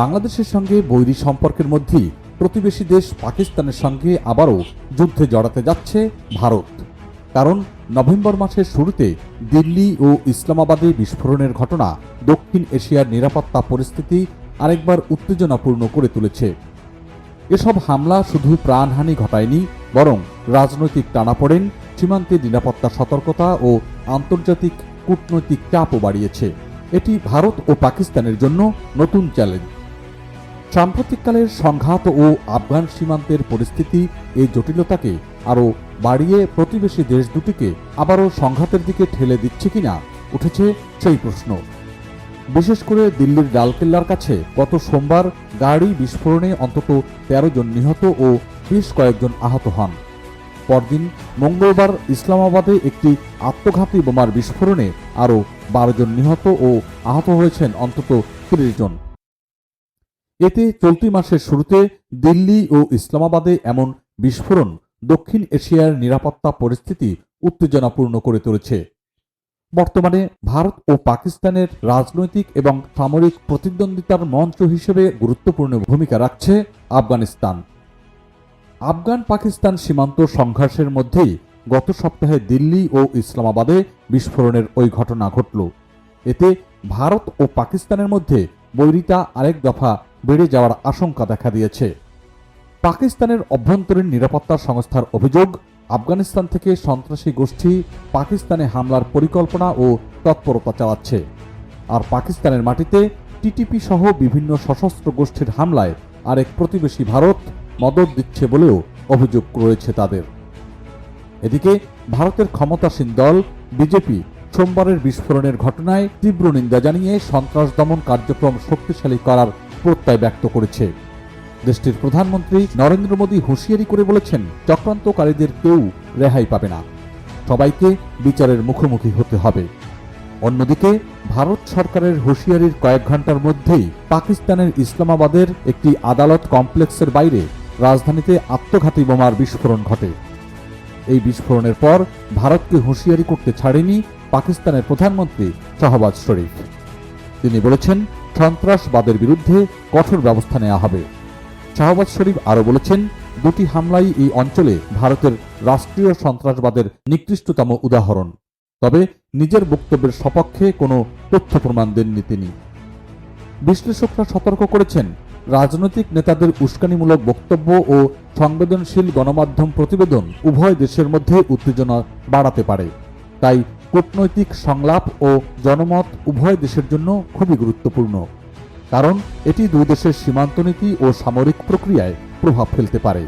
বাংলাদেশের সঙ্গে বৈরী সম্পর্কের মধ্যেই প্রতিবেশী দেশ পাকিস্তানের সঙ্গে আবারও যুদ্ধে জড়াতে যাচ্ছে ভারত। কারণ নভেম্বর মাসের শুরুতে দিল্লি ও ইসলামাবাদে বিস্ফোরণের ঘটনা দক্ষিণ এশিয়ার নিরাপত্তা পরিস্থিতি আরেকবার উত্তেজনাপূর্ণ করে তুলেছে। এসব হামলা শুধু প্রাণহানি ঘটায়নি, বরং রাজনৈতিক টানাপোড়েন, সীমান্তে নিরাপত্তা সতর্কতা ও আন্তর্জাতিক কূটনৈতিক চাপও বাড়িয়েছে। এটি ভারত ও পাকিস্তানের জন্য নতুন চ্যালেঞ্জ। সাম্প্রতিককালের সংঘাত ও আফগান সীমান্তের পরিস্থিতি এই জটিলতাকে আরও বাড়িয়ে প্রতিবেশী দেশ দুটিকে আবারও সংঘাতের দিকে ঠেলে দিচ্ছে কিনা উঠেছে সেই প্রশ্ন। বিশেষ করে দিল্লির লালকেল্লার কাছে গত সোমবার গাড়ি বিস্ফোরণে অন্তত তেরো জন নিহত ও বেশ কয়েকজন আহত হন। পরদিন মঙ্গলবার ইসলামাবাদে একটি আত্মঘাতী বোমার বিস্ফোরণে আরও বারো জন নিহত ও আহত হয়েছেন অন্তত তিরিশ জন। এতে চলতি মাসের শুরুতে দিল্লি ও ইসলামাবাদে এমন বিস্ফোরণ দক্ষিণ এশিয়ার নিরাপত্তা পরিস্থিতি উত্তেজনাপূর্ণ করে তুলেছে। বর্তমানে ভারত ও পাকিস্তানের রাজনৈতিক এবং সামরিক প্রতিদ্বন্দ্বিতার মঞ্চ হিসেবে গুরুত্বপূর্ণ ভূমিকা রাখছে আফগানিস্তান। আফগান পাকিস্তান সীমান্ত সংঘর্ষের মধ্যেই গত সপ্তাহে দিল্লি ও ইসলামাবাদে বিস্ফোরণের ওই ঘটনা ঘটল। এতে ভারত ও পাকিস্তানের মধ্যে বৈরিতা আরেক দফা বেড়ে যাওয়ার আশঙ্কা দেখা দিয়েছে। পাকিস্তানের অভ্যন্তরীণ নিরাপত্তা সংস্থার অভিযোগ, আফগানিস্তান থেকে সন্ত্রাসী গোষ্ঠী পাকিস্তানে হামলার পরিকল্পনা ও তৎপরতা চালাচ্ছে। আর পাকিস্তানের মাটিতে টিটিপি সহ বিভিন্ন সশস্ত্র গোষ্ঠীর হামলায় আরেক প্রতিবেশী ভারত মদত দিচ্ছে বলেও অভিযোগ রয়েছে তাদের। এদিকে ভারতের ক্ষমতাসীন দল বিজেপি সোমবারের বিস্ফোরণের ঘটনায় তীব্র নিন্দা জানিয়ে সন্ত্রাস দমন কার্যক্রম শক্তিশালী করার প্রত্যয় ব্যক্ত করেছে। দেশটির প্রধানমন্ত্রী নরেন্দ্র মোদী হুঁশিয়ারি করে বলেছেন, চক্রান্তকারীদের কেউ রেহাই পাবে না। সবাইকে বিচারের মুখোমুখি হতে হবে। অন্যদিকে, ভারত সরকারের হুঁশিয়ারির কয়েক ঘণ্টার মধ্যেই পাকিস্তানের ইসলামাবাদের একটি আদালত কমপ্লেক্সের বাইরে রাজধানীতে আত্মঘাতী বোমার বিস্ফোরণ ঘটে। এই বিস্ফোরণের পর ভারতকে হুঁশিয়ারি করতে ছাড়েনি পাকিস্তানের প্রধানমন্ত্রী শাহবাজ শরীফ। তিনি বলেছেন সন্ত্রাসবাদের বিরুদ্ধে কঠোর ব্যবস্থা নেওয়া হবে। শাহবাজ শরীফ আরও বলেছেন, দুটি হামলাই এই অঞ্চলে ভারতের রাষ্ট্রীয় সন্ত্রাসবাদের নিকৃষ্টতম উদাহরণ। তবে নিজের বক্তব্যের সপক্ষে কোনো তথ্য প্রমাণ দেননি তিনি। বিশ্লেষকরা সতর্ক করেছেন, রাজনৈতিক নেতাদের উস্কানিমূলক বক্তব্য ও সংবেদনশীল গণমাধ্যম প্রতিবেদন উভয় দেশের মধ্যে উত্তেজনা বাড়াতে পারে। তাই কূটনৈতিক সংলাপ ও জনমত উভয় দেশের জন্য খুবই গুরুত্বপূর্ণ, কারণ এটি দুই দেশের সীমান্তনীতি ও সামরিক প্রক্রিয়ায় প্রভাব ফেলতে পারে।